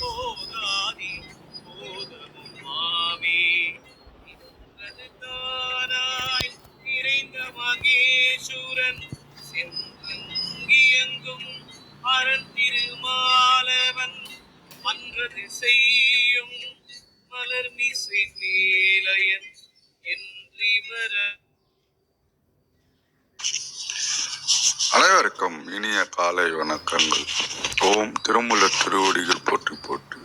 போதாதி போதமும் மாமே தானாய் நிறைந்த மகேஸ்வரன். செங்கியங்கும் அரண் திருமாலவன். மன்றது செய்யும் மலர் மிசை மேலையன் என்றிவர. அனைவருக்கும் இனிய காலை வணக்கங்கள். ஓம் திருமுல திருவடிகள் போற்றி போற்றி.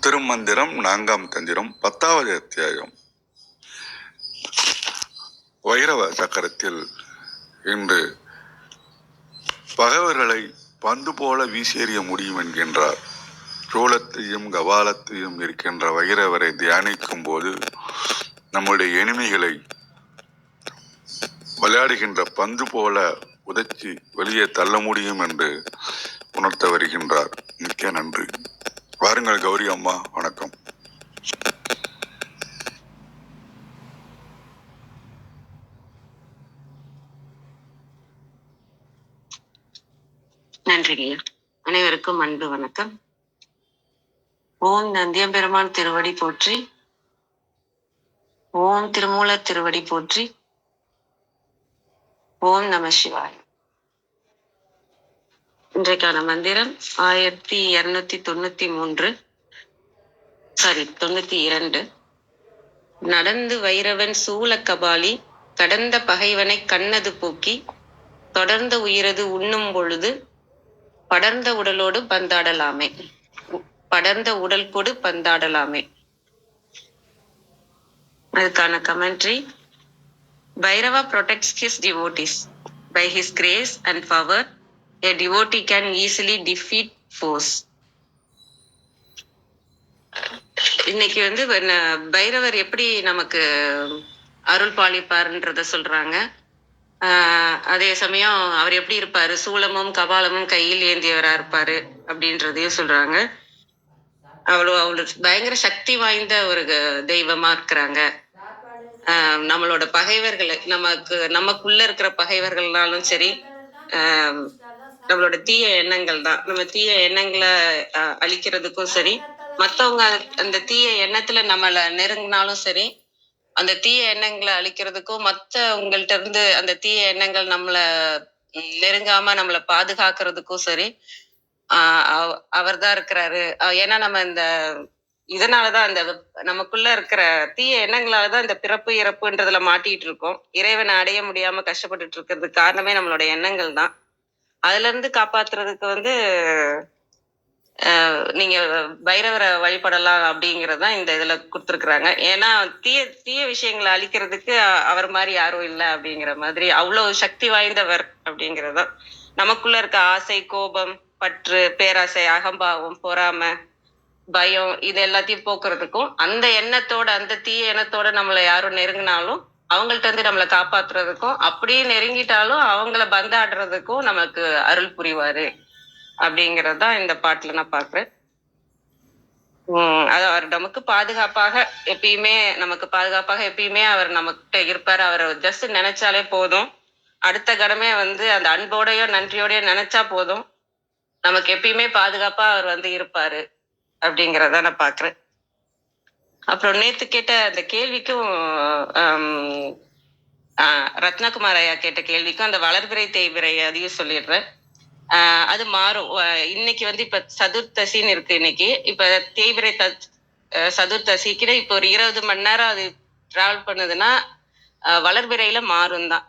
திருமந்திரம் நான்காம் தந்திரம் பத்தாவது அத்தியாயம். வைரவ சக்கரத்தில் இன்று பகைவர்களை பந்து போல வீசேறிய முடியும் என்கின்றார். சோளத்தையும் கபாலத்தையும் இருக்கின்ற வைரவரை தியானிக்கும் போது நம்முடைய எளிமைகளை விளையாடுகின்ற பந்து போல உதச்சி வெளியே தள்ள முடியும் என்று உணர்த்த வருகின்றார். மிக்க நன்றி. வாருங்கள் கௌரி அம்மா வணக்கம். நன்றிங்க அனைவருக்கும் அன்பு வணக்கம். ஓம் நந்தியம்பெருமான் திருவடி போற்றி. ஓம் திருமூலர் திருவடி போற்றி. ஓம் நம சிவாய். இன்றைக்கான மந்திரம் ஆயிரத்தி இருநூத்தி தொண்ணூத்தி மூன்று. சாரி தொண்ணூத்தி இரண்டு. நடந்து வைரவன் சூல கபாலி கடந்த பகைவனை கண்ணது போக்கி தொடர்ந்த உயிரது உண்ணும் பொழுது படர்ந்த உடலோடு பந்தாடலாமே. படர்ந்த உடல் கொடு பந்தாடலாமே. அதுக்கான commentary Bhairava protects his devotees by his grace and power a devotee can easily defeat foes. இன்னைக்கு வந்து பைரவர் எப்படி நமக்கு அருள் பாலிப்பாருன்றத சொல்றாங்க. அதே சமயம் அவர் எப்படி இருப்பாரு? சூலமும் கபாலமும் கையில் ஏந்தியவரா இருப்பாரு அப்படின்றதையும் சொல்றாங்க. அவ்வளோ அவ்வளோ பயங்கர சக்தி வாய்ந்த ஒரு க- தெய்வமா இருக்கிறாங்க. நம்மளோட பகைவர்களை நமக்கு நமக்குள்ள இருக்கிற பகைவர்கள்னாலும் சரி ஆஹ் நம்மளோட தீய எண்ணங்கள் தான். நம்ம தீய எண்ணங்களை அழிக்கிறதுக்கும் சரி மத்தவங்க அந்த தீய எண்ணத்துல நம்மள நெருங்கினாலும் சரி அந்த தீய எண்ணங்களை அழிக்கிறதுக்கும் மத்தவங்கள்ட்ட இருந்து அந்த தீய எண்ணங்கள் நம்மள நெருங்காம நம்மள பாதுகாக்கிறதுக்கும் சரி ஆஹ் அவர் தான் இருக்கிறாரு. ஏன்னா நம்ம இந்த இதனாலதான் அந்த நமக்குள்ள இருக்கிற தீய எண்ணங்களாலதான் இந்த பிறப்பு இறப்புன்றதுல மாட்டிட்டு இருக்கோம். இறைவனை அடைய முடியாம கஷ்டப்பட்டுட்டு இருக்கிறதுக்கு காரணமே நம்மளோட எண்ணங்கள் தான். அதுல இருந்து காப்பாத்துறதுக்கு வந்து நீங்க பைரவரை வழிபடலாம் அப்படிங்கறதுதான் இந்த இதுல கொடுத்துருக்குறாங்க. ஏன்னா தீய தீய விஷயங்களை அழிக்கிறதுக்கு அவர் மாதிரி யாரும் இல்லை அப்படிங்கிற மாதிரி அவ்வளவு சக்தி வாய்ந்தவர் அப்படிங்கறதுதான். நமக்குள்ள இருக்க ஆசை கோபம் பற்று பேராசை அகம்பாவம் பொறாமை பயம் இது எல்லாத்தையும் போக்குறதுக்கும் அந்த எண்ணத்தோட அந்த தீய எண்ணத்தோட நம்மளை யாரும் நெருங்கினாலும் அவங்கள்ட்ட இருந்து நம்மளை காப்பாத்துறதுக்கும் அப்படியே நெருங்கிட்டாலும் அவங்கள பந்தாடுறதுக்கும் நமக்கு அருள் புரிவாரு. அப்படிங்கறதுதான் இந்த பாட்டுல நான் பாக்குறேன். உம் அது அவர் நமக்கு பாதுகாப்பாக எப்பயுமே நமக்கு பாதுகாப்பாக எப்பயுமே அவர் நமக்கிட்ட இருப்பாரு. அவரை ஜஸ்ட் நினைச்சாலே போதும். அடுத்த கடமே வந்து அந்த அன்போடயோ நன்றியோடயோ நினைச்சா போதும். நமக்கு எப்பயுமே பாதுகாப்பா அவர் வந்து இருப்பாரு. அப்படிங்கறத நான் பாக்குறேன். அப்புறம் நேத்து கேட்ட அந்த கேள்விக்கும் ரத்னகுமார் ஐயா கேட்ட கேள்விக்கும் அந்த வளர்பிறை தேய்பிறை அதையும் சொல்லிடுறேன். ஆஹ், அது மாறும். இன்னைக்கு வந்து இப்ப சதுர்த்தசின்னு இருக்கு இன்னைக்கு. இப்ப தேய்பிரை த அஹ், சதுர்த்தசிக்கு இப்போ ஒரு இருபது மணி நேரம் அது டிராவல் பண்ணுதுன்னா வளர்பிறையில மாறும் தான்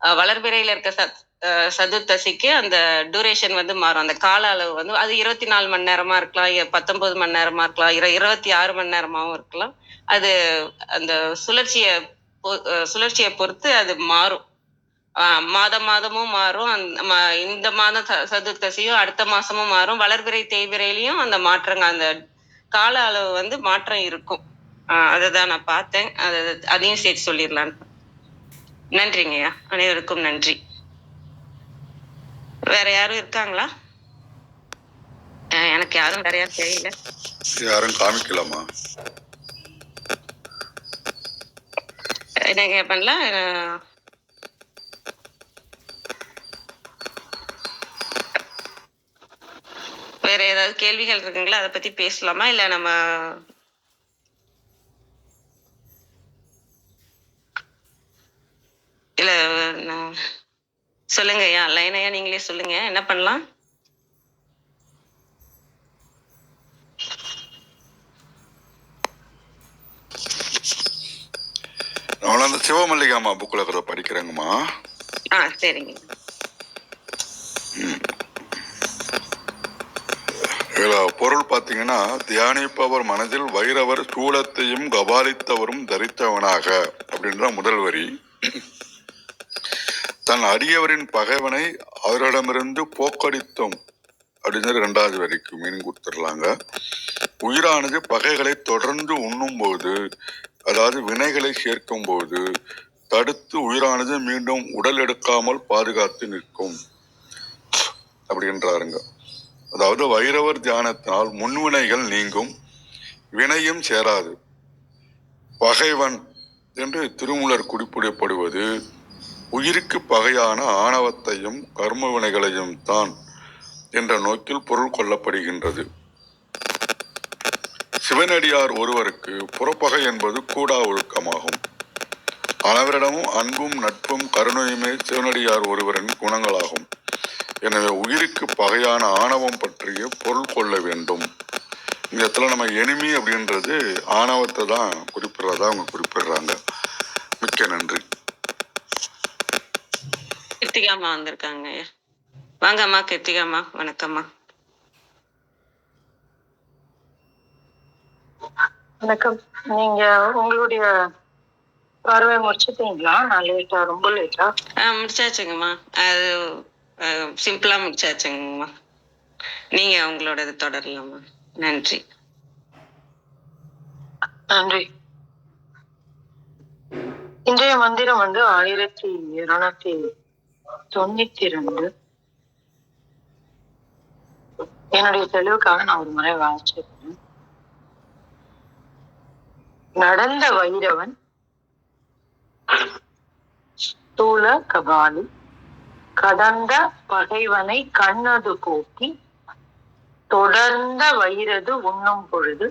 வளர்பிறையில இருக்க சத் சதுர்த்தசிக்கு அந்த டியூரேஷன் வந்து மாறும். அந்த கால அளவு வந்து அது இருபத்தி நாலு மணி நேரமா இருக்கலாம் பத்தொன்பது மணி நேரமா இருக்கலாம் இரு இருபத்தி ஆறு மணி நேரமாவும் இருக்கலாம். அது அந்த சுழற்சியை பொ- சுழற்சியை பொறுத்து அது மாறும். ஆஹ் மாதம் மாதமும் மாறும். இந்த மாதம் சதுர்த்தசியும் அடுத்த மாசமும் மாறும். வளர்பிறை தேய்பிறையிலையும் அந்த மாற்றங்கள் அந்த கால அளவு வந்து மாற்றம் இருக்கும். ஆஹ் அதை தான் நான் பார்த்தேன். அது அதையும் சேர்த்து சொல்லிடலான்னு நன்றிங்கய்யா. அனைவருக்கும் நன்றி. வேற யாரும் இருக்காங்களா? எனக்கு யாரும் வேற யாரும் தெரியல. யாரும் காமிக்கலாமா பண்ணலாம் அஹ் வேற ஏதாவது கேள்விகள் இருக்குங்களா? அதை பத்தி பேசலாமா? இல்ல நம்ம இல்ல நான் சொல்லுங்க ஐயா. லைன் ஐயா நீங்களே சொல்லுங்க. என்ன பண்ணலாம்? நான் அந்த சிவமல்லிகாமா புக்கில் இருக்கிறத படிக்கிறேங்கம்மா. ஆ சரிங்க. இதில் பொருள் பார்த்தீங்கன்னா தியானிப்பவர் மனதில் வைரவர் சூலத்தையும் கபாலித்தவரும் தரித்தவனாக அப்படின்ற முதல் வரி. தன் அடியவரின் பகைவனை அவரிடமிருந்து போக்கடித்தோம். அப்படின்னு ரெண்டாவது வரைக்கும் மீன் கொடுத்துடலாங்க. உயிரானது பகைகளை தொடர்ந்து உண்ணும் போது அதாவது வினைகளை சேர்க்கும் போது தடுத்து உயிரானது மீண்டும் உடல் எடுக்காமல் பாதுகாத்து நிற்கும். அப்படின்றாருங்க. அதாவது வைரவர் தியானத்தினால் முன்வினைகள் நீங்கும் வினையும் சேராது. பகைவன் என்று திருமூலர் குறிப்பிடப்படுவது உயிருக்கு பகையான ஆணவத்தையும் கர்ம வினைகளையும் தான் என்ற நோக்கில் பொருள் கொள்ளப்படுகின்றது. சிவனடியார் ஒருவருக்கு புறப்பகை என்பது கூடா ஒழுக்கமாகும். அனைவரிடமும் அன்பும் நட்பும் கருணையுமே சிவனடியார் ஒருவரின் குணங்களாகும். எனவே உயிருக்கு பகையான ஆணவம் பற்றிய பொருள் கொள்ள வேண்டும். இந்த இடத்துல நம்ம எனிமி அப்படின்றது ஆணவத்தை தான் குறிப்பிடுறதா அவங்க குறிப்பிடுறாங்க. மிக்க நன்றி. கிருத்திகாமா வந்திருக்காங்க. ஐயா வாங்கம்மா கிருத்திகாமா வணக்கம்மா. வணக்கம். நீங்க உங்களுடைய பார்வை முடிச்சிட்டீங்களா? நான் லேட்டா ரொம்ப லேட்டா ஆ? முடிச்சாச்சுங்கம்மா. அது சிம்பிளா முடிச்சாச்சுங்கம்மா. நீங்க உங்களோடது தொடரலாமா நன்றி. நன்றி. இன்றைய மந்திரம் வந்து ஆயிரத்தி இருநூத்தி தொண்ணூத்தி ரெண்டு என்னுடைய தெளிவுக்காக நான் ஒரு முறை வாசிச்சிருக்கேன். நடந்த வைரவன் ஸ்தூல கபாலி கடந்த பகைவனை கண்ணது போக்கி தொடர்ந்த வைரது உண்ணும் பொழுது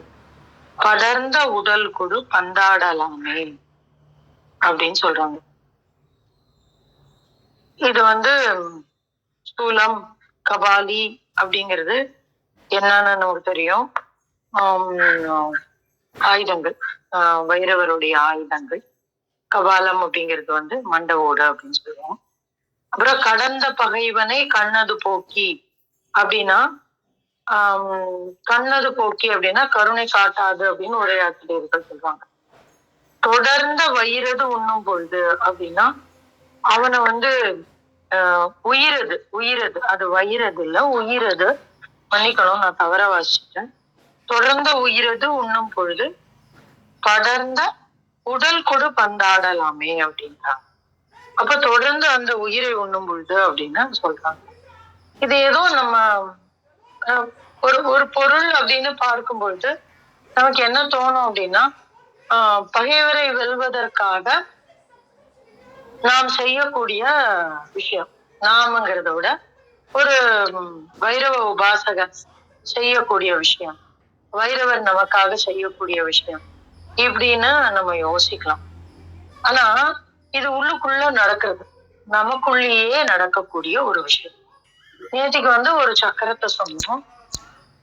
படர்ந்த உடல் குழு பந்தாடலாமே அப்படின்னு சொல்றாங்க. இது வந்து ஸ்தூலம் கபாலி அப்படிங்கிறது என்னன்னு நமக்கு தெரியும். ஆயுதங்கள் ஆஹ் வைரவருடைய ஆயுதங்கள். கபாலம் அப்படிங்கிறது வந்து மண்டவோடு அப்படின்னு சொல்லுவோம். அப்புறம் கடந்த பகைவனை கண்ணது போக்கி அப்படின்னா கண்ணது போக்கி அப்படின்னா கருணை காட்டாது அப்படின்னு ஒரே சொல்றாங்க. தொடர்ந்த வயிறது உண்ணும் பொழுது அப்படின்னா அவனை வந்து ஆஹ், உயிரது உயிரது. அது வயிறது இல்ல உயிரது. மன்னிக்கணும் நான் தவற வாசிச்சிட்டேன். தொடர்ந்த உயிரது உண்ணும் பொழுது படர்ந்த உடல் கொடு பந்தாடலாமே அப்படின்றாங்க. அப்ப தொடர்ந்து அந்த உயிரை உண்ணும் பொழுது அப்படின்னு சொல்றாங்க. இது ஏதோ நம்ம அஹ், ஒரு ஒரு பொருள் அப்படின்னு பார்க்கும் பொழுது நமக்கு என்ன தோணும் அப்படின்னா ஆஹ், பகைவரை வெல்வதற்காக நாம் செய்யக்கூடிய விஷயம். நாமங்கிறத விட ஒரு வைரவ உபாசகர் செய்யக்கூடிய விஷயம். வைரவர் நமக்காக செய்யக்கூடிய விஷயம். இப்படின்னு நம்ம யோசிக்கலாம். ஆனா இது உள்ளுக்குள்ள நடக்கிறது. நமக்குள்ளேயே நடக்கக்கூடிய ஒரு விஷயம். நேற்றுக்கு வந்து ஒரு சக்கரத்தை சொன்னோம்.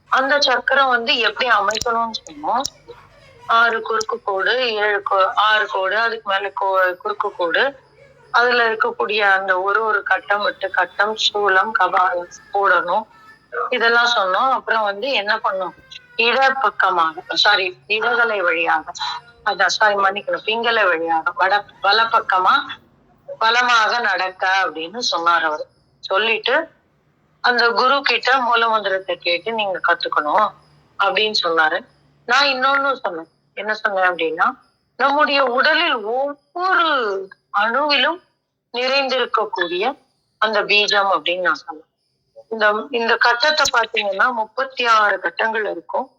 அந்த சக்கரம் வந்து எப்படி அமைக்கணும்னு சொன்னோம். ஆறு குறுக்கு கோடு ஏழு கோ- ஆறு கோடு அதுக்கு மேல கோ குறுக்கு கோடு அதுல இருக்கக்கூடிய அந்த ஒரு ஒரு கட்டம் விட்டு கட்டம் சூளம் கபாலம் போடணும். இதெல்லாம் சொன்னோம். அப்புறம் வந்து என்ன பண்ணும்? இட பக்கமாக சாரி இடகலை வழியாக. அதான் சாரி மன்னிக்கணும். பிங்கலை வழியாக வட வல பக்கமா பலமாக நடக்க அப்படின்னு சொன்னார் அவர். சொல்லிட்டு அந்த குரு கிட்ட மூலமந்திரத்தை கேட்டு நீங்க கத்துக்கணும் அப்படின்னு சொன்னாரு. நான் இன்னொன்னு சொன்னேன். என்ன சொன்னேன் அப்படின்னா நம்முடைய உடலில் ஒவ்வொரு அணுவிலும் நிறைந்திருக்கக்கூடிய அந்த பீஜம் அப்படின்னு நான் சொல்லுவேன் இந்த இந்த கட்டத்தை பாத்தீங்கன்னா முப்பத்தி ஆறு கட்டங்கள் இருக்கும்.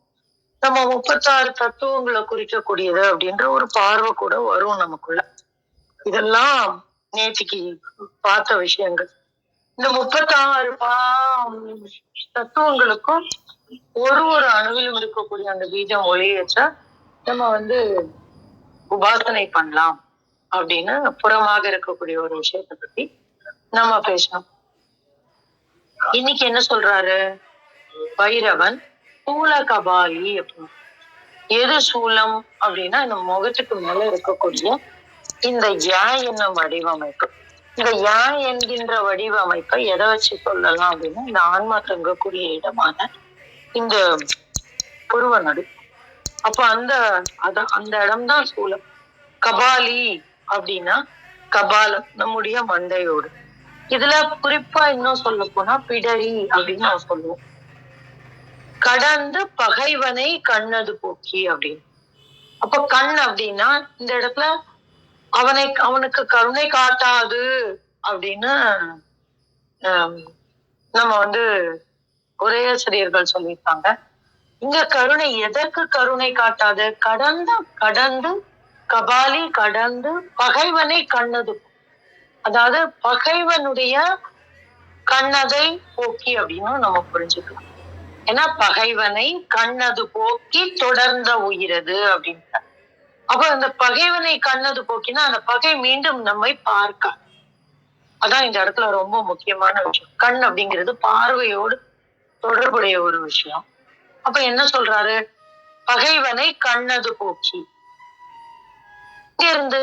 நம்ம முப்பத்தாறு தத்துவங்களை குறிக்கக்கூடியது அப்படின்ற ஒரு பார்வை கூட வரும் நமக்குள்ள. இதெல்லாம் நேற்றுக்கு பார்த்த விஷயங்கள். இந்த முப்பத்தாறு பா தத்துவங்களுக்கும் ஒரு ஒரு அணுவிலும் இருக்கக்கூடிய அந்த பீஜம் ஒளியேற்ற நம்ம வந்து உபாசனை பண்ணலாம். அப்படின்னா புறமாக இருக்கக்கூடிய ஒரு விஷயத்தை பத்தி நம்ம பேசணும். இன்னைக்கு என்ன சொல்றாரு? பைரவன் சூல கபாலி அப்படின்னு. எது சூலம் அப்படின்னா இந்த முகத்துக்கு மேல இருக்கக்கூடிய இந்த யா என்னும் வடிவமைப்பு. இந்த யா என்கின்ற வடிவமைப்பை எதை வச்சு சொல்லலாம் அப்படின்னா இந்த ஆன்மா தங்கக்கூடிய இடமான இந்த புருவ நடு. அப்ப அந்த அத அந்த இடம்தான் சூலம். கபாலி அப்படின்னா கபாலம் நம்முடைய மண்டையோடு. இதுல குறிப்பா இன்னும் சொல்ல போனா பிடரி அப்படின்னு நான் சொல்லுவோம். கடந்து பகைவனை கண்ணது போக்கி அப்படின்னு. அப்ப கண் அப்படின்னா இந்த இடத்துல அவனை அவனுக்கு கருணை காட்டாது அப்படின்னு நம்ம வந்து உரையாசிரியர்கள் சொல்லியிருக்காங்க. இங்க கருணை எதற்கு கருணை காட்டாது? கடந்து கடந்து கபாலி கடந்து பகைவனை கண்ணது அதாவது பகைவனுடைய கண்ணதை போக்கி அப்படின்னு நம்ம புரிஞ்சுக்கலாம் ஏன்னா பகைவனை கண்ணது போக்கி தொடர்ந்த உயிரது அப்படின்னு அப்ப அந்த பகைவனை கண்ணது போக்கினா அந்த பகை மீண்டும் நம்மை பார்க்க அதான் இந்த இடத்துல ரொம்ப முக்கியமான விஷயம். கண் அப்படிங்கிறது பார்வையோடு தொடர்புடைய ஒரு விஷயம். அப்ப என்ன சொல்றாரு? பகைவனை கண்ணது போக்கி. இருந்து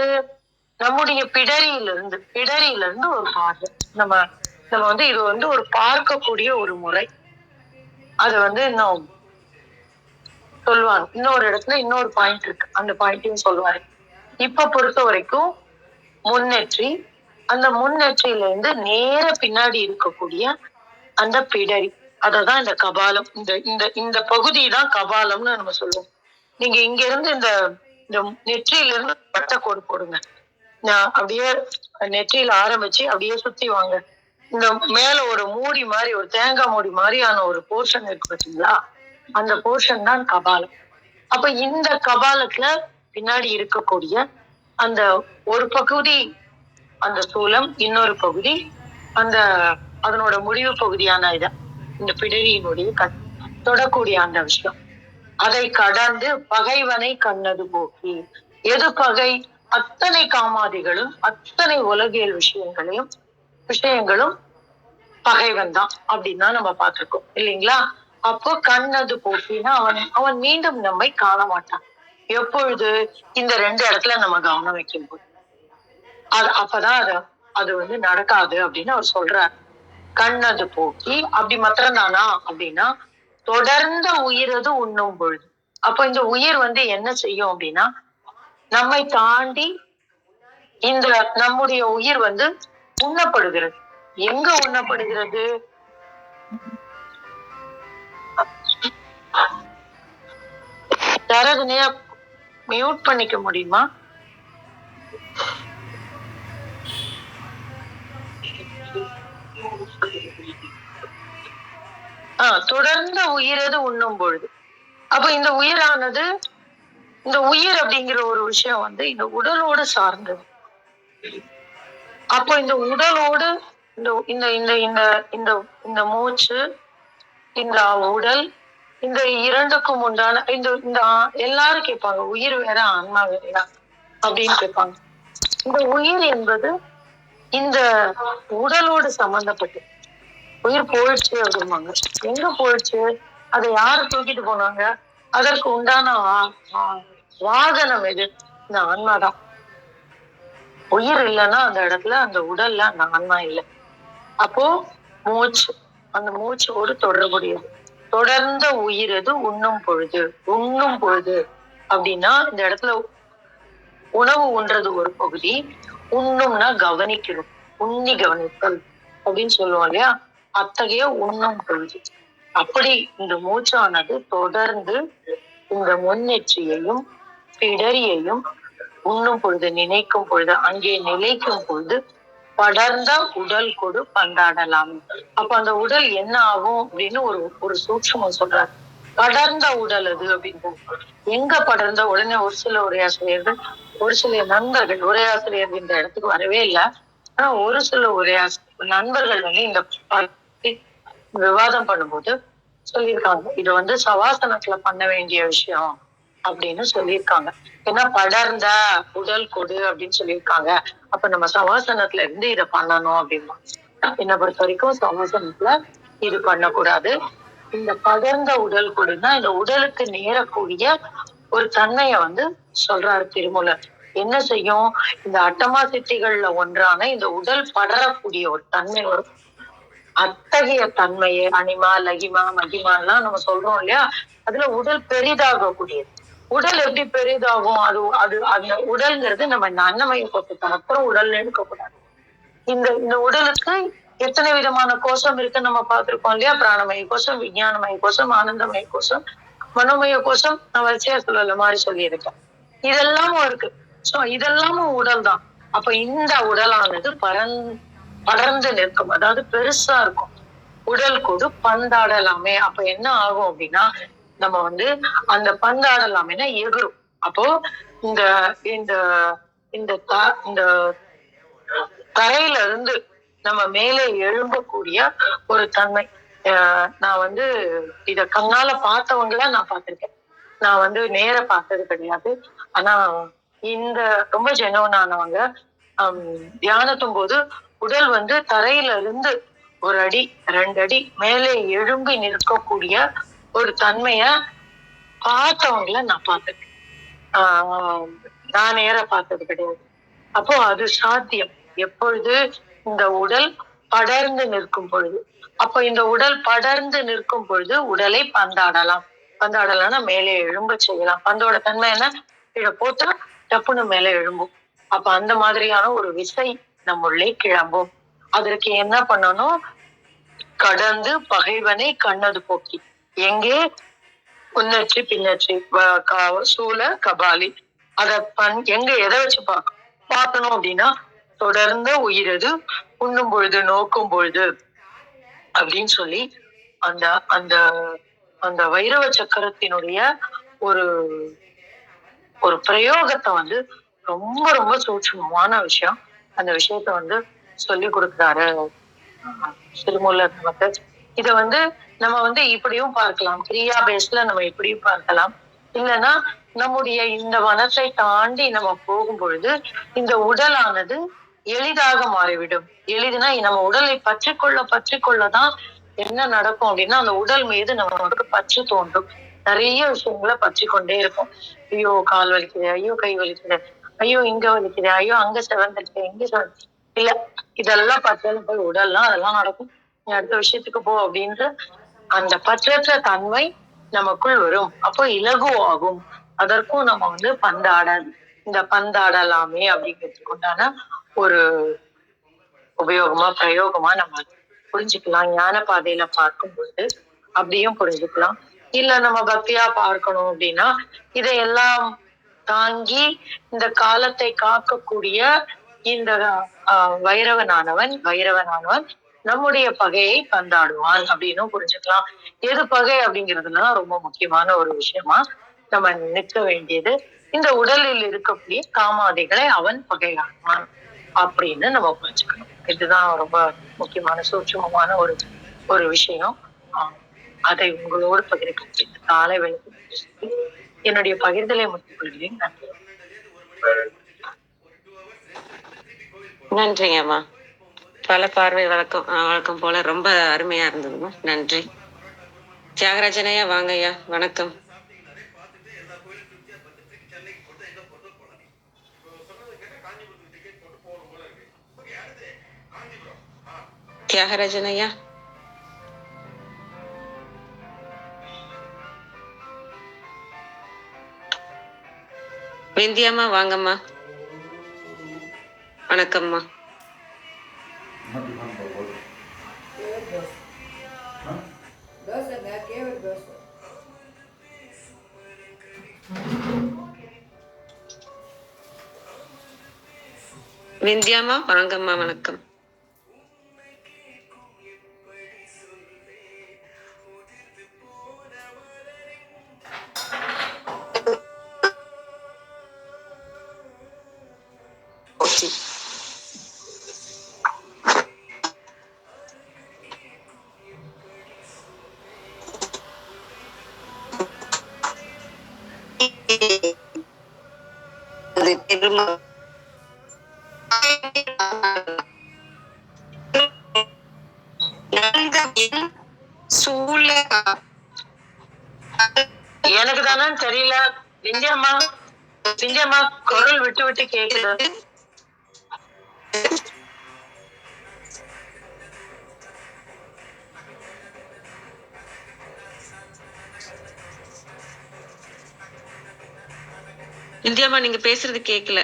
நம்முடைய பிடரியிலிருந்து பிடரியிலிருந்து ஒரு பார்வை நம்ம நம்ம வந்து இது வந்து ஒரு பார்க்கக்கூடிய ஒரு முறை. அது வந்து இன்னும் சொல்லுவாங்க. இன்னொரு இடத்துல இன்னொரு பாயிண்ட் இருக்கு. அந்த பாயிண்ட்டையும் சொல்லுவாரு. இப்ப பொறுத்த வரைக்கும் முன்னெற்றி அந்த முன்னெற்றியில இருந்து நேர பின்னாடி இருக்கக்கூடிய அந்த பிடரி. அததான் இந்த கபாலம். இந்த இந்த இந்த பகுதி தான் கபாலம்னு நம்ம சொல்லுவோம். நீங்க இங்க இருந்து இந்த இந்த நெற்றியிலிருந்து இருந்து கோடு போடுங்க. நான் அப்படியே நெற்றியில ஆரம்பிச்சு அப்படியே சுத்தி வாங்க. இந்த மேல ஒரு மூடி மாதிரி ஒரு தேங்காய் மூடி மாதிரியான ஒரு போர்ஷன் இருக்கு பாத்தீங்களா அந்த போர்ஷன் தான் கபாலம். அப்ப இந்த கபாலத்துல பின்னாடி இருக்கக்கூடிய அந்த ஒரு பகுதி அந்த சூலம் இன்னொரு பகுதி அந்த அதனோட முடிவு பகுதியான இத இந்த பிடரியினுடைய க தொடக்கூடிய அந்த விஷயம். அதை கடந்து பகைவனை கண்ணது போக்கி. எது பகை? அத்தனை காமாதிகளும் அத்தனை உலகியல் விஷயங்களையும் விஷயங்களும் பகைவன் தான் அப்படின்னு நம்ம பார்த்திருக்கோம். இல்லைங்களா? அப்போ கண்ணது போக்கினா அவன் அவன் மீண்டும் நம்மை காண மாட்டான் எப்பொழுது? இந்த ரெண்டு இடத்துல நம்ம கவனம் வைக்கும் போது அது அப்பதான் அது அது வந்து நடக்காது அப்படின்னு அவர் சொல்றார். கண்ணது போக்கி அப்படி மாத்திரம் தானா அப்படின்னா தொடர்ந்த உயிரது உண்ணும் பொழுது. அப்போ இந்த உயிர் வந்து என்ன செய்யும் அப்படின்னா நம்மை தாண்டி இந்த நம்முடைய உயிர் வந்து உண்ணப்படுகிறது. எங்க உண்ணப்படுகிறது? யாராவது மியூட் பண்ணிக்க முடியுமா? ஆஹ் தொடர்ந்த உயிரது உண்ணும் பொழுது. அப்ப இந்த உயிரானது இந்த உயிர் அப்படிங்கிற ஒரு விஷயம் வந்து இந்த உடலோடு சார்ந்தது. அப்போ இந்த உடலோடு இந்த இந்த இந்த இந்த இந்த இந்த மூச்சு இந்த உடல் இந்த இரண்டுக்கும் உண்டான இந்த இந்த எல்லாரும் கேட்பாங்க உயிர் வேற ஆன்மா வேறையா? அப்படின்னு கேட்பாங்க. இந்த உயிர் என்பது இந்த உடலோடு சம்பந்தப்பட்டது. உயிர் போயிடுச்சு அப்படிம்பாங்க. எங்க போயிடுச்சு? அதை யாரு தூக்கிட்டு போனாங்க? அதற்கு உண்டான வா- வாகனம் எது? இந்த ஆன்மாதான் உயிர் இல்லைன்னா அந்த இடத்துல அந்த உடல்ல அந்த ஆன்மா இல்லை. அப்போ மூச்சு அந்த மூச்சோடு தொடர்புடையது. தொடர்ந்த உயிர் எது? உண்ணும் பொழுது. உண்ணும் பொழுது. அப்படின்னா இந்த இடத்துல உணவு உண்றது ஒரு பகுதி உண்ணும்னா கவனிக்கணும். உண்ணி கவனித்தல் அப்படின்னு சொல்லுவோம் இல்லையா? அத்தகைய உண்ணும் பொழுது. அப்படி இந்த மூச்சானது தொடர்ந்து இந்த முன்னெற்றியையும் பிடரியையும் உண்ணும் பொழுது நினைக்கும் பொழுது அங்கே நிலைக்கும் பொழுது படர்ந்த உடல் கொடு பந்தாடலாம் அப்ப அந்த உடல் என்ன ஆகும் அப்படின்னு ஒரு ஒரு சூட்சமம் சொல்றாரு. படர்ந்த உடல் அது அப்படின்னு. எங்க படர்ந்த? உடனே ஒரு சில உரையாசிரியர்கள் ஒரு சில நண்பர்கள் உரையாசிரியர் இந்த இடத்துக்கு வரவே இல்லை. ஆனா ஒரு சில உரையா நண்பர்கள் வந்து இந்த விவாதம் பண்ணும்போது சொல்லியிருக்காங்க. இது வந்து சவாசனத்துல பண்ண வேண்டிய விஷயம் அப்படின்னு சொல்லியிருக்காங்க. ஏன்னா படர்ந்த உடல் கொடு அப்படின்னு சொல்லியிருக்காங்க. அப்ப நம்ம சவாசனத்துல இருந்து இதை பண்ணணும் அப்படின்னா என்னை பொறுத்த வரைக்கும் சவாசனத்துல இது பண்ணக்கூடாது. இந்த படர்ந்த உடல் கொடுன்னா இந்த உடலுக்கு நேரக்கூடிய ஒரு தன்மையை வந்து சொல்றாரு திருமூலர். என்ன செய்யும்? இந்த அட்டமா சித்திகள்ல ஒன்றான இந்த உடல் படரக்கூடிய ஒரு தன்மை வரும். அத்தகைய தன்மையை அனிமா லகிமா மகிமான்லாம் நம்ம சொல்றோம் இல்லையா? அதுல உடல் பெரிதாகக்கூடியது. உடல் எப்படி பெரிதாகும்? அது அது அந்த உடல்ங்கிறது நம்ம இந்த அன்னமய கோஷத்துக்கு அப்புறம் உடல் எடுக்கக்கூடாது. இந்த இந்த உடலுக்கு எத்தனை விதமான கோஷம் இருக்கு நம்ம பார்த்திருக்கோம் இல்லையா? பிராணமய கோஷம் விஞ்ஞானமய கோஷம் ஆனந்தமய கோஷம் மனோமய கோஷம் நான் வரிசையா சொல்லல மாதிரி சொல்லியிருக்கேன். இதெல்லாமும் இருக்கு. சோ இதெல்லாமும் உடல் தான் அப்ப இந்த உடலானது பரந்த படர்ந்து நிற்கும். அதாவது பெருசா இருக்கும். உடல் கொடு பந்தாடலாமே. அப்ப என்ன ஆகும் அப்படின்னா நம்ம வந்து அந்த பந்தாடலாமேனா எகிரும். அப்போ இந்த இந்த இந்த த- இந்த தரையில இருந்து நம்ம மேலே எழும்பக்கூடிய ஒரு தன்மை. அஹ் நான் வந்து இத கண்ணால பார்த்தவங்களா நான் பார்த்திருக்கேன். நான் வந்து நேர பார்த்தது கிடையாது. ஆனா இந்த ரொம்ப ஜெனவனானவங்க தியானத்தும் போது உடல் வந்து தரையில இருந்து ஒரு அடி ரெண்டு அடி மேலே எழும்பி நிற்கக்கூடிய ஒரு தன்மைய பார்த்தவங்கள நான் பார்த்துருக்கேன். ஆஹ் நான் நேர பார்த்தது கிடையாது. அப்போ அது சாத்தியம். எப்பொழுது இந்த உடல் படர்ந்து நிற்கும் பொழுது அப்போ இந்த உடல் படர்ந்து நிற்கும் பொழுது உடலை பந்தாடலாம். பந்தாடலாம்னா மேலே எழும்ப செய்யலாம். பந்தோட தன்மை என்ன? இதை போட்டா டப்புன்னு மேலே எழும்பும். அப்ப அந்த மாதிரியான ஒரு விசை நம்முள்ளே கிளம்பும். அதற்கு என்ன பண்ணணும் கடந்து பகைவனை கண்ணது போக்கி. எங்கே? முன்னச்சு பின்னச்சு சூல கபாலி. அத பண் எங்க எதை வச்சு பார்க்க பார்க்கணும் அப்படின்னா தொடர்ந்த உயிரது உண்ணும் பொழுது நோக்கும் பொழுது அப்படின்னு சொல்லி அந்த அந்த அந்த வைரவ சக்கரத்தினுடைய ஒரு ஒரு பிரயோகத்தை வந்து ரொம்ப ரொம்ப சூட்சமமான விஷயம். அந்த விஷயத்த வந்து சொல்லி கொடுக்குறாரு. திருமூலர் நமக்கு. இத வந்து நம்ம வந்து இப்படியும் பார்க்கலாம். கிரியா பேஸ்ல நம்ம இப்படியும் பார்க்கலாம். இல்லைன்னா நம்முடைய இந்த மனத்தை தாண்டி நம்ம போகும் பொழுது இந்த உடலானது எளிதாக மாறிவிடும். எளிதுனா நம்ம உடலை பற்றி கொள்ள பற்றி கொள்ளதான் என்ன நடக்கும் அப்படின்னா அந்த உடல் மீது நமக்கு பற்று தோன்றும். நிறைய விஷயங்களை பற்றி கொண்டே இருக்கும் ஐயோ கால் வலிக்குது ஐயோ கை வலிக்குது. ஐயோ இங்க வலிக்குது ஐயோ அங்க செவந்திருக்கு இங்க செவந்து இல்ல இதெல்லாம் பற்றாலும் போய் உடல்லாம் அதெல்லாம் நடக்கும். நீ அடுத்த விஷயத்துக்கு போ அப்படின்ற அந்த பற்றற்ற தன்மை நமக்குள் வரும். அப்போ இலகுவாகும் அதற்கும் நம்ம வந்து பந்தாடல் இந்த பந்தாடலாமே அப்படிங்கிறதுக்கு உண்டான ஒரு உபயோகமா பிரயோகமா நம்ம புரிஞ்சுக்கலாம். ஞான பாதையில பார்க்கும்போது அப்படியும் புரிஞ்சுக்கலாம். இல்ல நம்ம பக்தியா பார்க்கணும் அப்படின்னா இதையெல்லாம் தாங்கி இந்த காலத்தை காக்கக்கூடிய இந்த வைரவனானவன் வைரவனானவன் நம்முடைய பகையை பந்தாடுவான் அப்படின்னு புரிஞ்சுக்கலாம். எது பகை அப்படிங்கிறதுலாம் ரொம்ப முக்கியமான ஒரு விஷயமா நம்ம நிற்க வேண்டியது. இந்த உடலில் இருக்கக்கூடிய காமாதிகளை அவன் பகையாடுவான் அப்படின்னு நம்ம புரிஞ்சுக்கணும். இதுதான் ரொம்ப முக்கியமான சூட்சமமான ஒரு ஒரு விஷயம். ஆஹ் அதை உங்களோடு பகிர்ந்து காலை வெளியே என்னுடைய பகிர்தலை முடித்துக் கொள்கிறேன். நன்றி. நன்றிங்கம்மா பல பார்வை வழக்கம் வழக்கம் போல ரொம்ப அருமையா இருந்ததுமா நன்றி. தியாகராஜனையா வாங்கய்யா. வணக்கம். தியாகராஜன் விந்தியாம்மா வாங்கம்மா. வணக்கம்மா. தோசைங்க வாங்கம்மா வணக்கம். ஆயிடுச்சு எனக்கு தானே தெரியல. விந்தியம்மா விந்தியம்மா குரல் விட்டு விட்டு கேக்குது. இந்தியாமா நீங்க பேசுறது கேக்கல.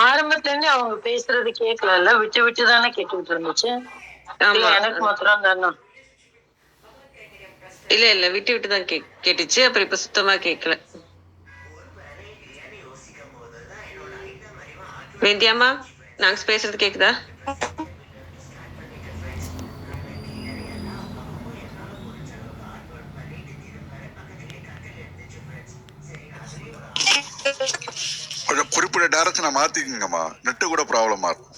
ஆரம்பத்துல இருந்து அவங்க பேசுறது கேட்கல விட்டு விட்டு தானே கேட்டுக்கிட்டு இருந்துச்சு. எனக்கு மாத்திரம் தானே இல்ல இல்ல விட்டு விட்டு தான் கேட்டுச்சு அப்புறம் இப்ப சுத்தமா கேக்கல. வேந்தியாமா நாங்க பேசுறது கேக்குதா? கொஞ்சம் குறிப்பிட்ட டேரக்ஷனை மாத்திக்கங்கம்மா. நெட்டு கூட ப்ராப்ளமா இருக்கும்.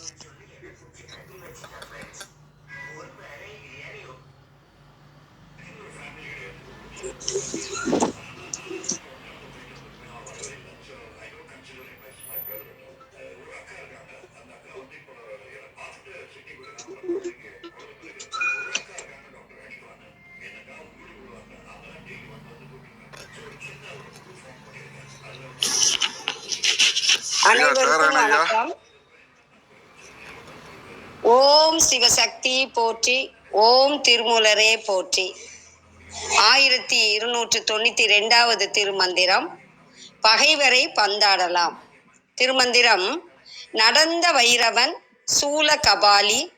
ஓம் சிவசக்தி போற்றி ஓம் திருமூலரே போற்றி. ஆயிரத்தி இருநூற்று தொண்ணூத்தி ரெண்டாவது திருமந்திரம் பகைவரை பந்தாடலாம். திருமந்திரம் நடந்த வைரவன் சூல கபாலி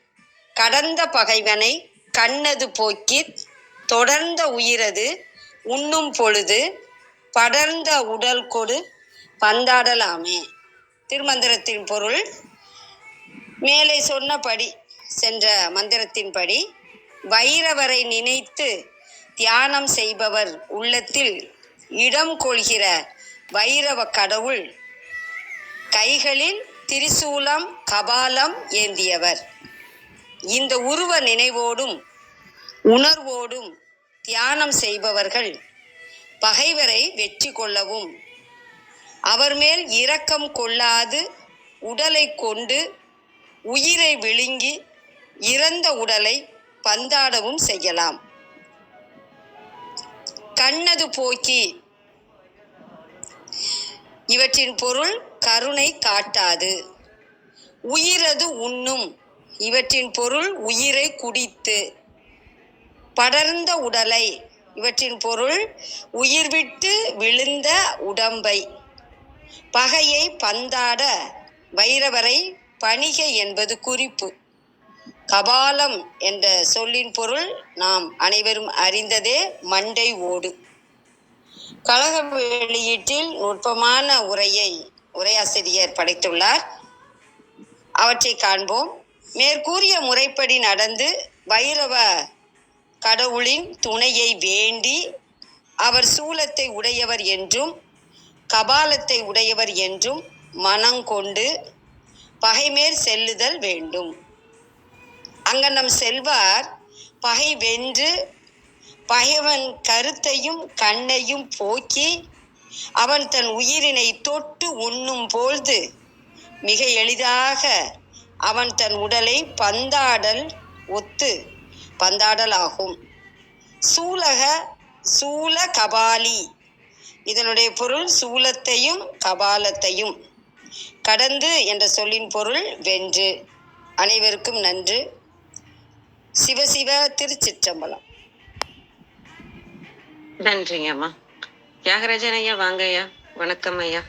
கடந்த பகைவனை கண்ணது போக்கித் தொடர்ந்த உயிரது உண்ணும் பொழுது படர்ந்த உடல் கொடு பந்தாடலாமே. திருமந்திரத்தின் பொருள். மேலே சொன்னபடி சென்ற மந்திரத்தின்படி வைரவரை நினைத்து தியானம் செய்பவர் உள்ளத்தில் இடம் கொள்கிற வைரவ கடவுள் கைகளில் திரிசூலம் கபாலம் ஏந்தியவர். இந்த உருவ நினைவோடும் உணர்வோடும் தியானம் செய்பவர்கள் பகைவரை வெற்றி கொள்ளவும் அவர் மேல் இரக்கம் கொள்ளாது உடலை கொண்டு உயிரை விழுங்கி இறந்த உடலை பந்தாடவும் செய்யலாம். கண்ணது போக்கி. இவற்றின் பொருள் கருணை காட்டாது. உயிரது உண்ணும். இவற்றின் பொருள் உயிரை குடித்து. படர்ந்த உடலை. இவற்றின் பொருள் உயிர் விட்டு விழுந்த உடம்பை. பகையை பந்தாட வைரவரை பணிகை என்பது குறிப்பு. கபாலம் என்ற சொல்லின் பொருள் நாம் அனைவரும் அறிந்ததே மண்டை ஓடு. கழக வெளியீட்டில் நுட்பமான உரையை உரையாசிரியர் படைத்துள்ளார். அவற்றை காண்போம். மேற்கூறிய முறைப்படி நடந்து வைரவ கடவுளின் துணையை வேண்டி அவர் சூலத்தை உடையவர் என்றும் கபாலத்தை உடையவர் என்றும் மனங்கொண்டு பகைமேர் செல்லுதல் வேண்டும். அங்கனம் செல்வார் பகை வென்று பகைவன் கருத்தையும் கண்ணையும் போக்கி அவன் தன் உயிரினை தொட்டு உண்ணும் பொழுது மிக எளிதாக அவன் தன் உடலை பந்தாடல் ஒத்து பந்தாடலாகும். சூலக சூல கபாலி இதனுடைய பொருள் சூலத்தையும் கபாலத்தையும். கடந்து என்ற சொல்லின் பொருள் வென்று. அனைவருக்கும் நன்று. சிவசிவ திருச்சிற்றம்பலம். நன்றிங்கம்மா. தியாகராஜன் ஐயா வாங்க ஐயா. வணக்கம் ஐயா.